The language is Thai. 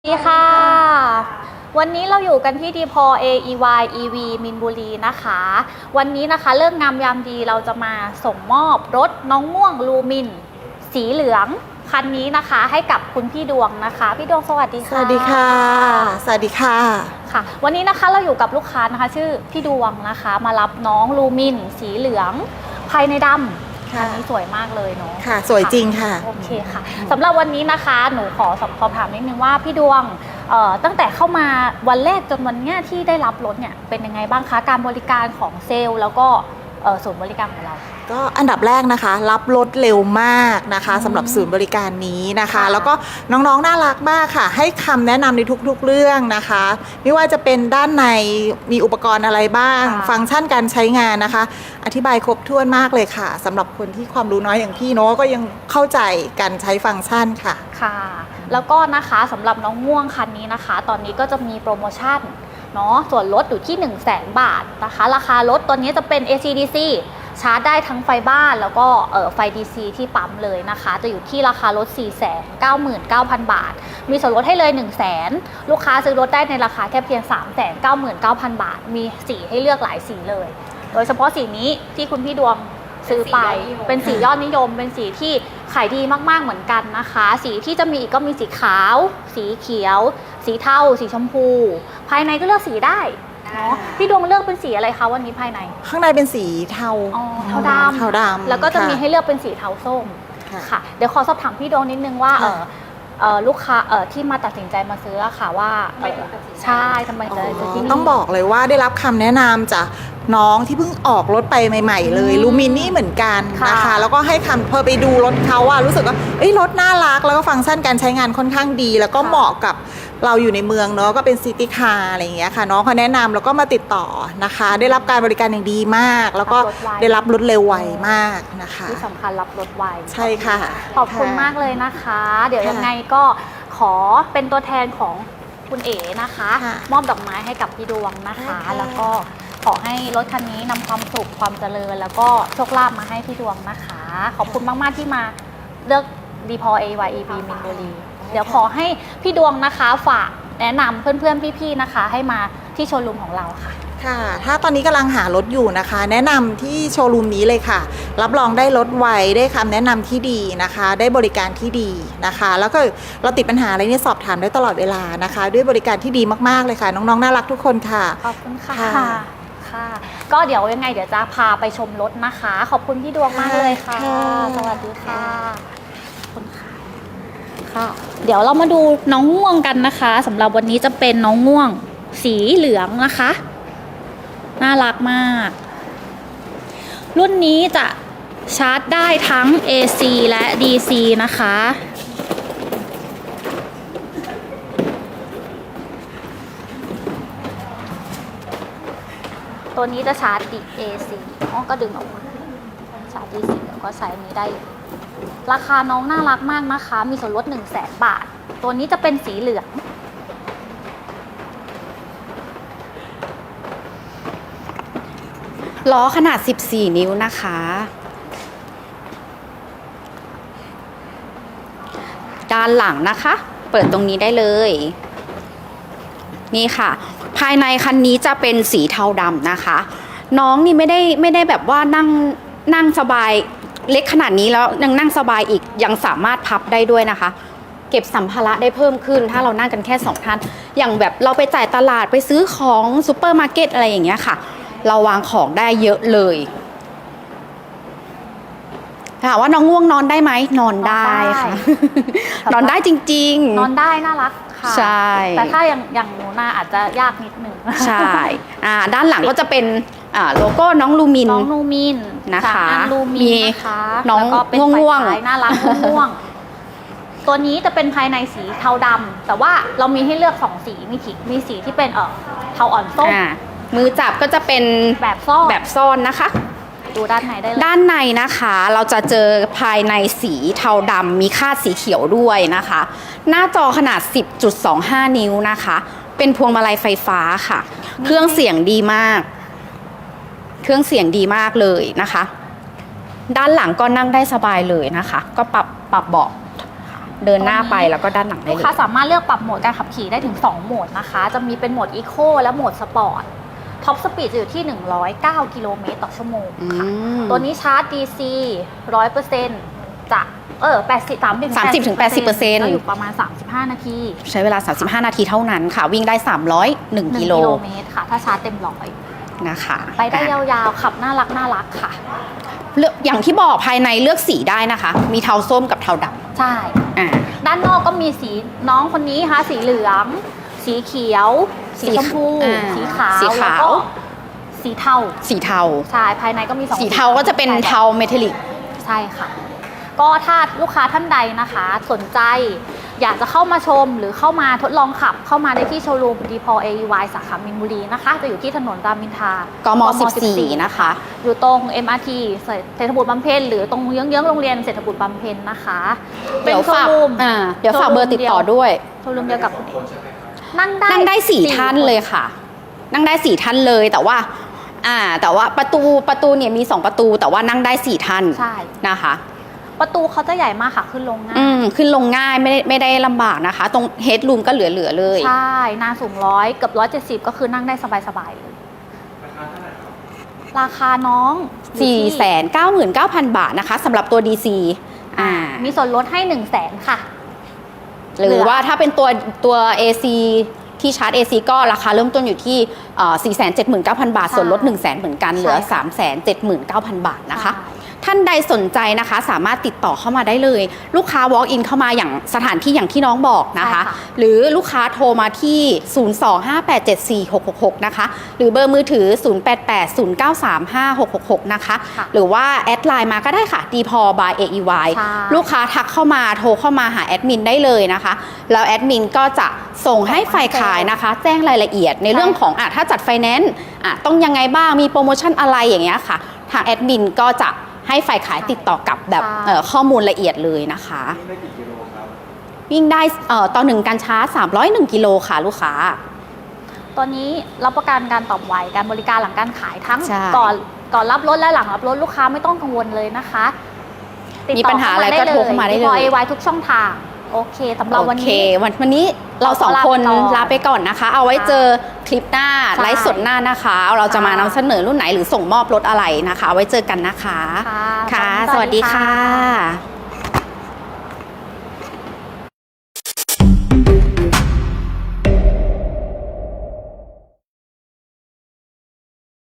สวัสดีค่ะ วันนี้เราอยู่กันที่ดีพอ AEY EV มินบุรีนะคะ วันนี้นะคะเลิกงามยามดีเราจะมาส่งมอบรถน้องม่วงลูมิน สีเหลือง คันนี้นะคะให้กับคุณพี่ดวงนะคะ พี่ดวงสวัสดีสค่ะวัสดีค่ะ สวัสดีค่ะ ค่ะ วันนี้นะคะเราอยู่กับลูกค้านะคะ ชื่อพี่ดวงนะคะ มารับน้องลูมิน สีเหลือง ภายในดำ ค่ะคันนี้สวยมากเลยเนาะค่ะ สวยจริงค่ะ โอเคค่ะสำหรับวันนี้นะคะ หนูขอสอบสอบถามนิดนึงว่าพี่ดวงเอ่อตั้งแต่เข้ามาวันแรกจนวันเนี้ยที่ได้รับรถเนี่ยเป็นยังไงบ้างคะการบริการของเซลล์แล้วก็เอ่อ ศูนย์บริการของเรา ก็อันดับแรกนะคะ รับรถเร็วมากนะคะอืมสำหรับศูนย์บริการนี้นะคะค่ะแล้วก็น้องๆน่ารักมากค่ะ ให้คำแนะนำในทุกๆเรื่องนะคะ ไม่ว่าจะเป็นด้านในมีอุปกรณ์อะไรบ้างค่ะฟังก์ชันการใช้งานนะคะ อธิบายครบถ้วนมากเลยค่ะสำหรับคนที่ความรู้น้อยอย่างพี่เนาะก็ยังเข้าใจการใช้ฟังก์ชันค่ะค่ะ แล้วก็นะคะสำหรับน้องม่วงคันนี้นะคะ ตอนนี้ก็จะมีโปรโมชั่น เนาะส่วนลดอยู่ที่ 1 0 0 0 0แบาทนะคะ ราคารถตัวนี้จะเป็น ACDC ชาร์จได้ทั้งไฟบ้านแล้วก็เอ่อไฟ DC ที่ปั๊มเลยนะคะ จะอยู่ที่ราคารถ 499,000 บาท มีส่วนลดให้เลย 1 0 0 0 0แสนลูกค้าซื้อรถได้ในราคาแค่เพียง 399,000 บาท มีสีให้เลือกหลายสีเลย โดยเฉพาะสีนี้ที่คุณพี่ดวงซื้อไปเป็นสียอดนิยม เป็นสีที่ขายดีมากๆเหมือนกันนะคะ สีที่จะมีอีกก็มีสีขาว สีเขียว สีเทาสีชมพู ภายในก็เลือกสีได้เนาะพี่ดวงเลือกเป็นสีอะไรคะวันนี้ภายใน ข้างในเป็นสีเทาอ๋อเทาดำเทาดำแล้วก็จะค่มีให้เลือกเป็นสีเทาส้มค่ะค่ะ เดี๋ยวขอสอบถามพี่ดวงนิดนึงว่าเอค่ะอเอ่อลูกค้าเอ่อที่มาตัดสินใจมาซื้ออะค่ะว่าเอ่อใช่ทำไมถึงซื้อที่นี่ต้องบอกเลยว่าได้รับคำแนะนำจากน้องที่เพิ่งออกรถไปใหม่ ๆ เลยอืมลูมินนี่เหมือนกันนะคะค่ะ แล้วก็ให้คำพอไปดูรถเขาว่ารู้สึกว่าเอ้ยรถน่ารักแล้วก็ฟังก์ชันการใช้งานค่อนข้างดี แล้วก็ค่ะเหมาะกับเราอยู่ในเมืองเนาะก็เป็นซิตี้คาร์อะไรอย่างเงี้ยค่ะ น้องเขาแนะนำแล้วก็มาติดต่อนะคะ ได้รับการบริการอย่างดีมาก แล้วก็รับรถไวได้รับรถเร็วไวมากนะคะ ที่สำคัญรับรถไวใช่ค่ะ ขอบคุณค่ะมากเลยนะคะ เดี๋ยวค่ะยังไงก็ขอเป็นตัวแทนของคุณเอ๋นะคะ ค่ะมอบดอกไม้ให้กับพี่ดวงนะคะค่ะแล้วก็ ขอให้รถคันนี้นำความสุขความเจริญ แล้วก็โชคลาภมาให้พี่ดวงนะคะ ขอบคุณมาก ๆ ที่มาเลือกดีพอ AYEB มินบุรี เดี๋ยวขอให้พี่ดวงนะคะฝากแนะนำเพื่อน ๆ พี่ ๆ นะคะ ให้มาที่โชว์รูมของเราค่ะ ค่ะ ถ้าตอนนี้กำลังหารถอยู่นะคะ แนะนำที่โชว์รูมนี้เลยค่ะ รับรองได้รถไวได้คำแนะนำที่ดีนะคะ ได้บริการที่ดีนะคะ แล้วก็เราติดปัญหาอะไรเนี่ยสอบถามได้ตลอดเวลานะคะ ด้วยบริการที่ดีมากๆเลยค่ะ น้องๆน่ารักทุกคนค่ะ ขอบคุณค่ะ ค่ะ ค่ะ ก็เดี๋ยวยังไงเดี๋ยวจะพาไปชมรถนะคะ ขอบคุณพี่ดวงมากเลยค่ะ ค่ะสวัสดีค่ะขอบคุณค่ะค่ะ เดี๋ยวเรามาดูน้องง่วงกันนะคะสำหรับวันนี้จะเป็นน้องง่วงสีเหลืองนะคะ น่ารักมาก รุ่นนี้จะชาร์จได้ทั้ง AC และ DC นะคะ ตัวนี้จะชาร์จดิ AC อ๋อก็ดึงออกมาชาร์จ DC แล้วก็ใส่นนี้ได้ ราคาน้องน่ารักมากนะคะ มีส่วนลด1 0 0 0 0แบาท ตัวนี้จะเป็นสีเหลือง ล้อขนาด 14 นิ้วนะคะ ด้านหลังนะคะ เปิดตรงนี้ได้เลย นี่ค่ะ ภายในคันนี้จะเป็นสีเทาดำนะคะ น้องนี่ไม่ได้ไม่ได้แบบว่านั่งนั่งสบายเล็กขนาดนี้แล้วยังนั่งสบายอีกยังสามารถพับได้ด้วยนะคะ เก็บสัมภาระได้เพิ่มขึ้น ถ้าเรานั่งกันแค่สองท่าน อย่างแบบเราไปจ่ายตลาดไปซื้อของซูเปอร์มาร์เก็ตอะไรอย่างเงี้ยค่ะ เราวางของได้เยอะเลยถามว่าน้องง่วงนอนได้ไหมนอนได้ค่ะ นอนได้จริงนอนได้น่ารัก ค่ะใช่ แต่ถ้าอย่างอย่างหนูนาอาจจะยากนิดหนึ่งๆใช่อ่าด้านหลังก็จะเป็นอ่าโลโก้น้องลูมิน น้องลูมินนะคะสามอันลูมิมีนนะคะน้องแล้วก็เป็นไฟง่วงๆฉายน่ารักง่วงๆตัวนี้จะเป็นภายในสีเทาดำแต่ว่าเรามีให้เลือกสองสีมีสีมีสีที่เป็นเออเทาอ่อนส้มอ่ามือจับก็จะเป็นแบบซ่อนแบบซ่อนนะคะ ดูด้านในได้เลย ด้านในนะคะเราจะเจอภายในสีเทาดำมีคาดสีเขียวด้วยนะคะ หน้าจอขนาด 10.25 นิ้วนะคะ เป็นพวงมาลัยไฟฟ้าค่ะ เครื่องเสียงดีมาก เครื่องเสียงดีมากเลยนะคะ ด้านหลังก็นั่งได้สบายเลยนะคะ ก็ปรับปรับเบาะเดินหน้าไปแล้วก็ด้านหลังได้ลูกเลค้ายสามารถเลือกปรับโหมดการขับขี่ได้ถึง 2 โหมดนะคะ จะมีเป็นโหมดอีโคและโหมดสปอร์ต ท็อปสปีดจะอยู่ที่ 109 กิโลเมตรต่อชั่วโมงอืค่ะมตัวนี้ชาร์จ DC 100%จะเออ80 30 30ถึง80%ก็อยู่ประมาณ 35 นาที ใช้เวลา 35 นาทีเท่านั้นค่ะ วิ่งได้ 301 1กิโลกิโลเมตรค่ะ ถ้าชาร์จเต็มร้อยนะคะ ไปได้ยอะาวๆ ขับน่ารักน่ารักค่ะเลือกอย่างที่บอกภายในเลือกสีได้นะคะ มีเทาส้มกับเทาดใช่ำอ่าด้านนอกก็มีสีน้องคนนี้ค่ะสีเหลือง สีเขียว สีชมพูอ่าสีขาวสีขาว แล้วก็สีเทาสีเทา ใช่ภายในก็มีสองสีเทาก็จะเป็นเทาเมทัลลิก ใช่ค่ะ ก็ถ้าลูกค้าท่านใดนะคะ สนใจ อยากจะเข้ามาชมหรือเข้ามาทดลองขับ เข้ามาได้ที่โชว์รูมดีพอ AEY สาขามินบุรีนะคะ จะอยู่ที่ถนนรามอินทรากมก14 นะคะ อยู่ตรง MRT เศรษฐบุตรบำเพ็ญหรือตรงเยื้องๆโรงเรียนเศรษฐบุตรบำเพ็ญนะคะเดี๋ยวโชฝากว์รูมอ่าเดี๋ยวฝากเบอร์ติดต่อด้วย โชว์รูมเดียวกับ นั่งได้นั่งได้สี่ท่านเลยค่ะ นั่งได้สี่ท่านเลยแต่ว่า อ่า แต่ว่าประตูประตูเนี่ยมีสองประตู แต่ว่านั่งได้สี่ท่านใช่นะคะ ประตูเขาจะใหญ่มากค่ะขึ้นลงง่ายอืมขึ้นลงง่ายไม่ได้ไม่ได้ลำบากนะคะ ตรงเฮดรูมก็เหลือๆเลย ใช่หนาสูงร้อยเกือบร้อยเจ็ดสิบก็คือนั่งได้สบายๆเลยราคาน้องอยู่ที่499,000 บาทนะคะสำหรับตัว DC อ่ามีส่วนลดให้1นึ่งแสนค่ะ หรือว่าถ้าเป็นตัวตัว AC ที่ชาร์จ AC ก็ราคาเริ่มต้นอยู่ที่เอ่อ479,000 บาทใช่ส่วนลด100,000เหมือนกัน เหลือใช่ค่ะ379,000 บาทนะคะ ท่านใดสนใจนะคะ สามารถติดต่อเข้ามาได้เลย ลูกค้า walk in เข้ามาอย่างสถานที่อย่างที่น้องบอกนะคะ ใช่ค่ะ หรือลูกค้าโทรมาที่ 025874666 นะคะ หรือเบอร์มือถือ 0880935666 นะคะ ค่ะหรือว่าแอดไลน์มาก็ได้ค่ะ d p o by AEY ใช่ ลูกค้าทักเข้ามาโทรเข้ามาหาแอดมินได้เลยนะคะ แล้วแอดมินก็จะส่งให้ฝ่ายขายนะคะ แจ้งรายละเอียดในเรื่องของอะถ้าจัดไฟแนนซ์อะต้องยังไงบ้างมีโปรโมชั่นอะไรอย่างเงี้ยค่ะ ทางแอดมินก็จะ ให้ฝ่ายขายติดต่อกลับแบบใช่เอ่อข้อมูลละเอียดเลยนะคะวิ่งได้เอ่อต่อหนึ่งการชาร์จ301 กิโลค่ะลูกค้า ตัวนี้รับประกันการตอบไวการบริการหลังการขายทั้งใช่ก่อนก่อนรับรถและหลังรับรถลูกค้าไม่ต้องกังวลเลยนะคะติดมีต่ปัญหาอะไรก็โทรเข้ามาได้เลยพอเอวทุกช่องทาง โอเคสำหรับวันโอเคนี้วันวันนี้เราสองคนเราลาลาไปไปก่อนก่อนนะคะ เอาไว้เจอคลิปหน้าใช่ไลฟ์สดหน้านะคะ เราจะมานำเสนอรุ่นไหนหรือส่งมอบรถอะไรนะคะเอาไว้เจอกันนะคะ ค่ะค่ะสวัสดีค่ะ